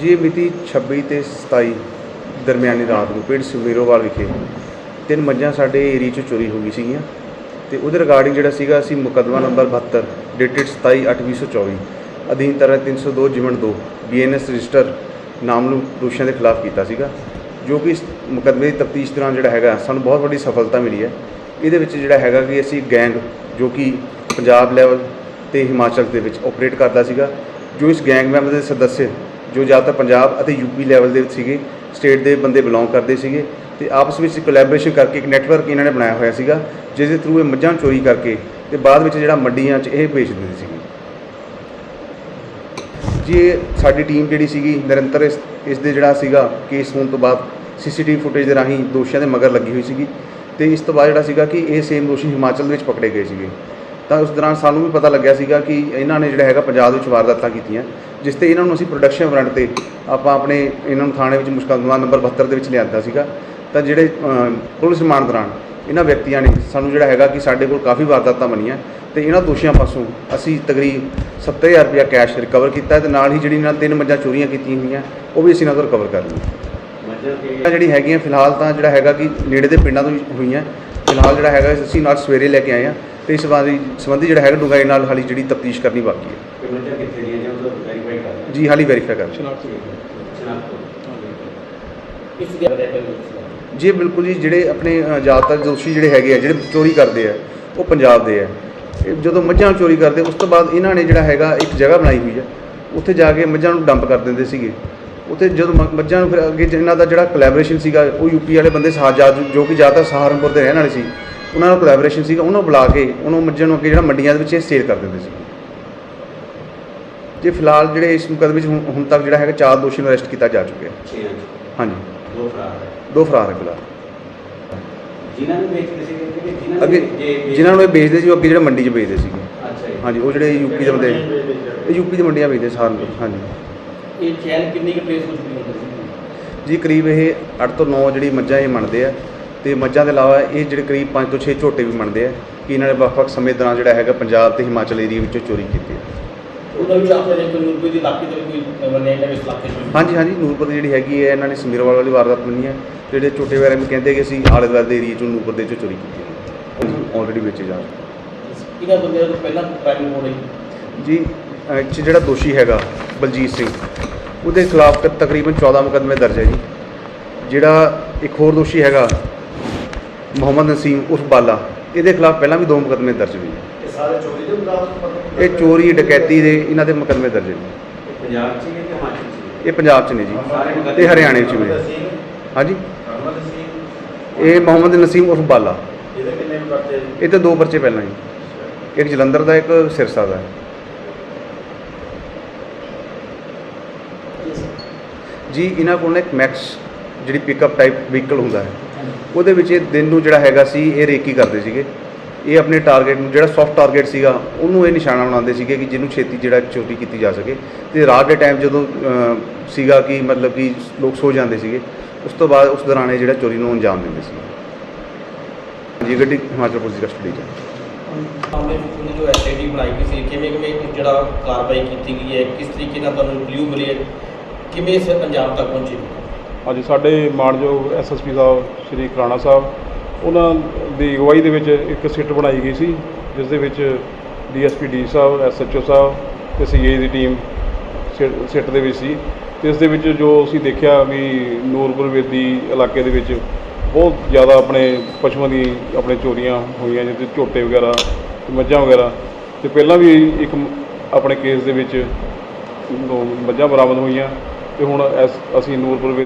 ਜੀ ਇਹ ਮਿਤੀ 26 ਤੇ 27 ਦਰਮਿਆਨੀ ਰਾਤ ਨੂੰ ਪਿੰਡ ਸੁਮੇਰੋਵਾਲ ਵਿਖੇ ਤਿੰਨ ਮੱਝਾਂ ਸਾਡੇ ਏਰੀਆ 'ਚੋਂ ਚੋਰੀ ਹੋ ਗਈ ਸੀਗੀਆਂ ਤੇ ਉਹਦੇ ਰਿਗਾਰਡਿੰਗ ਜਿਹੜਾ ਸੀਗਾ ਅਸੀਂ ਮੁਕੱਦਮਾ ਨੰਬਰ 72 ਡੇਟਡ 27/8/2024 ਅਧੀਨ ਧਾਰਾ 302 ਜਿਮਨ 2 ਬੀਐਨਐਸ ਰਜਿਸਟਰ ਨਾਮਲੂ ਦੋਸ਼ੀਆਂ ਦੇ ਖਿਲਾਫ ਕੀਤਾ ਸੀਗਾ, ਜੋ ਕਿ ਇਸ ਮੁਕੱਦਮੇ ਦੀ ਤਫਤੀਸ਼ ਦੌਰਾਨ ਜਿਹੜਾ ਹੈਗਾ, ਸਾਨੂੰ ਬਹੁਤ ਵੱਡੀ ਸਫਲਤਾ ਮਿਲੀ ਹੈ। ਇਹਦੇ ਵਿੱਚ ਜਿਹੜਾ ਹੈਗਾ ਕਿ ਅਸੀਂ ਗੈਂਗ ਜੋ ਕਿ ਪੰਜਾਬ ਲੈਵਲ ਤੇ ਹਿਮਾਚਲ ਦੇ ਵਿੱਚ ਆਪਰੇਟ ਕਰਦਾ ਸੀਗਾ, ਜੋ ਇਸ ਗੈਂਗ ਮੈਂਬਰ ਦੇ ਸਦੱਸਿਆ ਜੋ ਜ਼ਿਆਦਾਤਰ ਪੰਜਾਬ ਅਤੇ ਯੂਪੀ ਲੈਵਲ ਦੇ ਵਿੱਚ ਸੀਗੇ ਸਟੇਟ ਦੇ ਬੰਦੇ ਬਿਲੋਂਗ ਕਰਦੇ ਸੀਗੇ ਤੇ ਆਪਸ ਵਿੱਚ ਕੋਲੈਬੋਰੇਸ਼ਨ ਕਰਕੇ ਇੱਕ ਨੈਟਵਰਕ ਇਹਨਾਂ ਨੇ ਬਣਾਇਆ ਹੋਇਆ ਸੀਗਾ ਜਿਸ ਦੇ ਥਰੂ ਇਹ ਮੱਝਾਂ ਚੋਰੀ ਕਰਕੇ ਤੇ ਬਾਅਦ ਵਿੱਚ ਜਿਹੜਾ ਮੰਡੀਆਂ 'ਚ ਇਹ ਵੇਚ ਦਿੰਦੇ ਸੀਗੇ। ਜੀ ਸਾਡੀ ਟੀਮ ਜਿਹੜੀ ਸੀਗੀ, ਨਿਰੰਤਰ ਇਸ ਇਸ ਦੇ ਜਿਹੜਾ ਸੀਗਾ ਕੇਸ ਹੋਣ ਤੋਂ ਬਾਅਦ ਸੀਸੀਟੀਵੀ ਫੁਟੇਜ ਦੇ ਰਾਹੀਂ ਦੋਸ਼ੀਆਂ ਦੇ ਮਗਰ ਲੱਗੀ ਹੋਈ ਸੀਗੀ ਤੇ ਇਸ ਤੋਂ ਬਾਅਦ ਜਿਹੜਾ ਸੀਗਾ ਕਿ ਇਹ ਸੇਮ ਦੋਸ਼ੀ ਹਿਮਾਚਲ ਦੇ ਵਿੱਚ ਪਕੜੇ ਗਏ ਸੀਗੇ। ਤਾਂ ਉਸ ਦੌਰਾਨ ਸਾਨੂੰ ਵੀ ਪਤਾ ਲੱਗਿਆ ਸੀਗਾ ਕਿ ਇਹਨਾਂ ਨੇ ਜਿਹੜਾ ਹੈਗਾ ਪੰਜਾਬ ਵਿੱਚ ਵਾਰਦਾਤਾਂ ਕੀਤੀਆਂ ਜਿਸ ਤੇ ਇਹਨਾਂ ਨੂੰ ਅਸੀਂ ਪ੍ਰੋਡਕਸ਼ਨ ਵਾਰੰਟ ਤੇ ਆਪਾਂ ਆਪਣੇ ਇਹਨਾਂ ਨੂੰ ਥਾਣੇ ਵਿੱਚ ਮੁਸ਼ਕਲਦਮਾ ਨੰਬਰ 72 ਦੇ ਵਿੱਚ ਲਿਆਂਦਾ ਸੀਗਾ। ਤਾਂ ਜਿਹੜੇ ਪੁਲਿਸ ਰਿਮਾਂਡ ਦੌਰਾਨ ਇਹਨਾਂ ਵਿਅਕਤੀਆਂ ਨੇ ਸਾਨੂੰ ਜਿਹੜਾ ਹੈਗਾ ਕਿ ਸਾਡੇ ਕੋਲ ਕਾਫੀ ਵਾਰਦਾਤਾਂ ਬਣੀਆਂ ਤੇ ਇਹਨਾਂ ਦੋਸ਼ੀਆਂ ਪਾਸੋਂ ਅਸੀਂ ਤਕਰੀਬ 70000 ਰੁਪਇਆ ਕੈਸ਼ ਰਿਕਵਰ ਕੀਤਾ ਤੇ ਨਾਲ ਹੀ ਜਿਹੜੀ ਇਹਨਾਂ ਤਿੰਨ ਮੱਝਾਂ ਚੋਰੀਆਂ ਕੀਤੀਆਂ ਹੋਈਆਂ ਉਹ ਵੀ ਅਸੀਂ ਇਹਨਾਂ ਤੋਂ ਰਿਕਵਰ ਕਰ ਲਈਆਂ। ਜਿਹੜੀ ਹੈਗੀਆਂ ਫਿਲਹਾਲ ਤਾਂ ਜਿਹੜਾ ਹੈਗਾ ਕਿ ਨੇੜੇ ਦੇ ਪਿੰਡਾਂ ਤੋਂ ਹੋਈਆਂ। ਫਿਲਹਾਲ ਜਿਹੜਾ ਹੈਗਾ ਅਸੀਂ ਨਾਲ ਸਵੇਰੇ ਲੈ ਕੇ ਆਏ ਹਾਂ। ਤੇ ਇਸ ਸੰਬੰਧੀ ਸੰਬੰਧੀ ਜਿਹੜਾ ਹੈਗਾ ਡੂੰਘਾਈ ਨਾਲ ਹਾਲੀ ਜਿਹੜੀ ਤਫਤੀਸ਼ ਕਰਨੀ ਬਾਕੀ ਹੈ। ਜਾਂ ਉਹ ਵੈਰੀਫਾਈ ਕਰ ਜੀ ਹਾਲੀ ਵੈਰੀਫਾਈ ਕਰ ਇਸ ਦੇ ਬਾਰੇ ਜੀ ਬਿਲਕੁਲ ਜੀ ਜਿਹੜੇ ਆਪਣੇ ਅ, ਜ਼ਿਆਦਾਤਰ ਦੋਸ਼ੀ ਜਿਹੜੇ ਹੈਗੇ ਆ ਜਿਹੜੇ ਚੋਰੀ ਕਰਦੇ ਆ ਉਹ ਪੰਜਾਬ ਦੇ ਆ। ਇਹ ਜਦੋਂ ਮੱਝਾਂ ਚੋਰੀ ਕਰਦੇ ਉਸ ਤੋਂ ਬਾਅਦ ਇਹਨਾਂ ਨੇ ਜਿਹੜਾ ਹੈਗਾ ਇੱਕ ਜਗ੍ਹਾ ਬਣਾਈ ਹੋਈ ਆ। ਉੱਥੇ ਜਾ ਕੇ ਮੱਝਾਂ ਨੂੰ ਡੰਪ ਕਰ ਦਿੰਦੇ ਸੀਗੇ। ਉੱਥੇ ਜਦੋਂ ਮ- ਮੱਝਾਂ ਨੂੰ ਫਿਰ ਅੱਗੇ ਇਹਨਾਂ ਦਾ ਜਿਹੜਾ ਕੋਲੈਬੋਰੇਸ਼ਨ ਸੀਗਾ ਉਹ ਯੂਪੀ ਵਾਲੇ ਬੰਦੇ ਸਾਜਾਦ ਜੋ ਕਿ ਜ਼ਿਆਦਾਤਰ ਸਹਾਰਨਪੁਰ ਦੇ ਰਹਿਣ ਵਾਲੇ ਸੀ ਉਹਨਾਂ ਨਾਲ ਕੋਲੈਬੋਰੇਸ਼ਨ ਸੀਗਾ ਉਹਨੂੰ ਬੁਲਾ ਕੇ ਉਹਨੂੰ ਮੱਝਾਂ ਨੂੰ ਅੱਗੇ ਜਿਹੜਾ ਮੰਡੀਆਂ ਦੇ ਵਿੱਚ ਇਹ ਸੇਲ ਕਰ ਦਿੰਦੇ ਸੀ। ਜੇ ਫਿਲਹਾਲ ਜਿਹੜੇ ਇਸ ਮੁਕੱਦਮੇ ਵਿੱਚ ਹੁਣ ਹੁਣ ਤੱਕ ਜਿਹੜਾ ਹੈਗਾ ਚਾਰ ਦੋਸ਼ੀ ਨੂੰ ਅਰੈਸਟ ਕੀਤਾ ਜਾ ਚੁੱਕਿਆ। ਛੇ ਅੰਕ ਹਾਂਜੀ। ਦੋ ਫਰਾਰ ਹੈ। ਦੋ ਫਰਾਰ ਹੈ ਫਿਲਹਾਲ। ਜਿਨ੍ਹਾਂ ਨੂੰ ਵੇਚਦੇ ਸੀ ਕਿ ਜਿਨ੍ਹਾਂ ਅੱਗੇ ਜਿਨ੍ਹਾਂ ਨੂੰ ਇਹ ਵੇਚਦੇ ਸੀ ਉਹ ਅੱਗੇ ਜਿਹੜੇ ਮੰਡੀ 'ਚ ਵੇਚਦੇ ਸੀਗੇ। ਅੱਛਾ ਜੀ। ਹਾਂਜੀ ਉਹ ਜਿਹੜੇ ਯੂਪੀ ਦੇ ਬੰਦੇ ਇਹ ਯੂਪੀ ਦੇ ਮੰਡੀਆਂ ਵੇਚਦੇ ਸਹਾਰਨਪੁਰ ਹਾਂਜੀ। ਇਹ ਚੈਨ ਕਿੰਨੀ ਕੁ ਟ੍ਰੇਸ ਹੋ ਚੁੱਕੀ ਹੁੰਦੀ ਸੀ ਜੀ ਕਰੀਬ ਇਹ 8 ਤੋਂ 9 ਜਿਹੜੀ ਮੱਝਾਂ ਇਹ ਮੰਨਦੇ ਆ ਤੇ ਮੱਝਾਂ ਦੇ ਇਲਾਵਾ ਇਹ ਜਿਹੜੇ ਕਰੀਬ 5 ਤੋਂ 6 ਝੋਟੇ ਵੀ ਮੰਨਦੇ ਆ ਕਿ ਇਹਨਾਂ ਨੇ ਵੱਖ-ਵੱਖ ਸਮੇਂ ਦੌਰਾਨ ਜਿਹੜਾ ਹੈਗਾ ਪੰਜਾਬ ਤੇ ਹਿਮਾਚਲ ਏਰੀਆ ਵਿੱਚੋਂ ਚੋਰੀ ਕੀਤੀ ਹੈ। ਉਹਨਾਂ ਵਿੱਚ ਆਪਣੇ ਕੋਈ ਰੁਪਏ ਦੀ ਲਾਕੀ ਤੇ ਕੋਈ ਬੰਨੇ ਨੇ ਇਸ ਇਲਾਕੇ ਚ? ਹਾਂਜੀ ਹਾਂਜੀ ਨੂਰਪੁਰ ਦੀ ਜਿਹੜੀ ਹੈਗੀ ਹੈ ਇਹਨਾਂ ਨੇ ਸਮੀਰਵਾਲ ਵਾਲੀ ਵਾਰਦਾਤ ਮੰਨੀ ਹੈ ਜਿਹੜੇ ਝੋਟੇ ਵਗੈਰਾ ਵੀ ਕਹਿੰਦੇ ਕਿ ਅਸੀਂ ਆਲੇ ਦੁਆਲੇ ਦੇ ਏਰੀਆ ਚੋਂ ਨੂਰਪੁਰ ਦੇ ਚੋਂ ਚੋਰੀ ਕੀਤੀ ਹੈ। ਆਲਰੇਡੀ ਵੇਚੇ ਜਾ ਰਹੇ ਇਹਨਾਂ ਬੰਦਿਆਂ ਤੋਂ ਪਹਿਲਾਂ ਪ੍ਰਾਈਮ ਹੋ ਰਹੀ ਜੀ ਇਹ 'ਚ ਜਿਹੜਾ ਦੋਸ਼ੀ ਹੈਗਾ ਬਲਜੀਤ ਸਿੰਘ ਉਹਦੇ ਖਿਲਾਫ ਤਕਰੀਬਨ 14 ਮੁਕੱਦਮੇ ਦਰਜ ਹੈ ਜੀ। ਜਿਹੜਾ ਇੱਕ ਹੋਰ ਦੋਸ਼ੀ ਹੈਗਾ ਮੁਹੰਮਦ ਨਸੀਮ ਉਰਫ ਬਾਲਾ ਇਹਦੇ ਖਿਲਾਫ ਪਹਿਲਾਂ ਵੀ ਦੋ ਮੁਕੱਦਮੇ ਦਰਜ ਹੋਏ ਇਹ ਸਾਰੇ ਚੋਰੀ ਦੇ ਮੁਕਾਬਲੇ ਇਹ ਚੋਰੀ ਡਕੈਤੀ ਦੇ ਇਹਨਾਂ ਦੇ ਮੁਕੱਦਮੇ ਦਰਜ ਨੇ। ਪੰਜਾਬ 'ਚ ਹੀ ਹੈ ਕਿ ਹਿਮਾਚਲ 'ਚ ਹੀ ਇਹ ਪੰਜਾਬ 'ਚ ਨੇ ਜੀ। ਤੇ ਹਰਿਆਣੇ 'ਚ ਵੀ ਹਾਂਜੀ। ਇਹ ਮੁਹੰਮਦ ਨਸੀਮ ਉਰਫ ਬਾਲਾ। ਇਹਦੇ ਕਿੰਨੇ ਪਰਚੇ ਇਹ ਤੇ ਦੋ ਪਰਚੇ ਪਹਿਲਾਂ ਹੀ ਇੱਕ ਜਲੰਧਰ ਦਾ ਇੱਕ ਸਿਰਸਾ ਦਾ। ਜੀ ਇਹਨਾਂ ਕੋਲ ਨਾ ਇੱਕ ਮੈਕਸ ਜਿਹੜੀ ਪਿਕਅਪ ਟਾਈਪ ਵਹੀਕਲ ਹੁੰਦਾ ਹੈ। ਉਹਦੇ ਵਿੱਚ ਇਹ ਦਿਨ ਨੂੰ ਜਿਹੜਾ ਹੈਗਾ ਸੀ, ਇਹ ਰੇਕੀ ਕਰਦੇ ਸੀਗੇ। ਇਹ ਆਪਣੇ ਟਾਰਗੇਟ ਨੂੰ, ਜਿਹੜਾ ਸੌਫਟ ਟਾਰਗੇਟ ਸੀਗਾ, ਉਹਨੂੰ ਇਹ ਨਿਸ਼ਾਨਾ ਬਣਾਉਂਦੇ ਸੀਗੇ ਕਿ ਜਿਹਨੂੰ ਛੇਤੀ ਜਿਹੜਾ ਚੋਰੀ ਕੀਤੀ ਜਾ ਸਕੇ। ਤੇ ਰਾਤ ਦੇ ਟਾਈਮ ਜਦੋਂ ਸੀਗਾ ਕਿ ਮਤਲਬ ਕਿ ਲੋਕ ਸੋ ਜਾਂਦੇ ਸੀਗੇ, ਉਸ ਤੋਂ ਬਾਅਦ ਉਸ ਦੌਰਾਨ ਇਹ ਜਿਹੜਾ ਚੋਰੀ ਨੂੰ ਅੰਜਾਮ ਦਿੰਦੇ ਸੀ ਜੀ ਗੱਡੀ ਹਿਮਾਚਲ ਪੁਲਿਸ ਦੀ ਕਸਟਡੀ 'ਚ ਮਾਮਲੇ ਵਿੱਚ ਜੋ ਐਸਆਈਟੀ ਬਣਾਈ ਗਈ ਸੀ, ਕਿਵੇਂ ਕਿਵੇਂ ਜਿਹੜਾ ਕਾਰਵਾਈ ਕੀਤੀ ਗਈ ਹੈ, ਕਿਸ ਤਰੀਕੇ ਨਾਲ ਤੁਹਾਨੂੰ ਕਲੂ ਮਿਲੀ ਕਿਵੇਂ ਇਸ ਪੰਜਾਬ ਤੱਕ ਪਹੁੰਚੀ? ਅੱਜ ਸਾਡੇ ਮਾਨਯੋਗ ਐਸਐਸਪੀ ਸਾਹਿਬ, ਸ਼੍ਰੀ ਖਰਾਣਾ ਸਾਹਿਬ, ਉਹਨਾਂ ਦੀ ਅਗਵਾਈ ਦੇ ਵਿੱਚ ਇੱਕ ਸਿੱਟ ਬਣਾਈ ਗਈ ਸੀ, ਜਿਸ ਦੇ ਵਿੱਚ ਡੀਐਸਪੀ ਡੀ ਸਾਹਿਬ ਐਸਐਚਓ ਸਾਹਿਬ ਤੇ ਸੀਏ ਦੀ ਟੀਮ ਸਿ- ਸਿੱਟ ਦੇ ਵਿੱਚ ਸੀ। ਤੇ ਇਸ ਦੇ ਵਿੱਚ ਜੋ ਅਸੀਂ ਦੇਖਿਆ ਵੀ ਨੂਰਪੁਰ ਵੇਦੀ ਇਲਾਕੇ ਦੇ ਵਿੱਚ ਬਹੁਤ ਜ਼ਿਆਦਾ ਆਪਣੇ ਪਸ਼ੂਆਂ ਦੀ ਆਪਣੇ ਚੋਰੀਆਂ ਹੋਈਆਂ, ਜਿਵੇਂ ਝੋਟੇ ਵਗੈਰਾ, ਮੱਝਾਂ ਵਗੈਰਾ। ਤੇ ਪਹਿਲਾਂ ਵੀ ਇੱਕ ਆਪਣੇ ਕੇਸ ਦੇ ਵਿੱਚ ਮੱਝਾਂ ਬਰਾਮਦ ਹੋਈਆਂ। ਤੇ ਹੁਣ ਐਸ- ਅਸੀਂ ਨੂਰਪੁਰ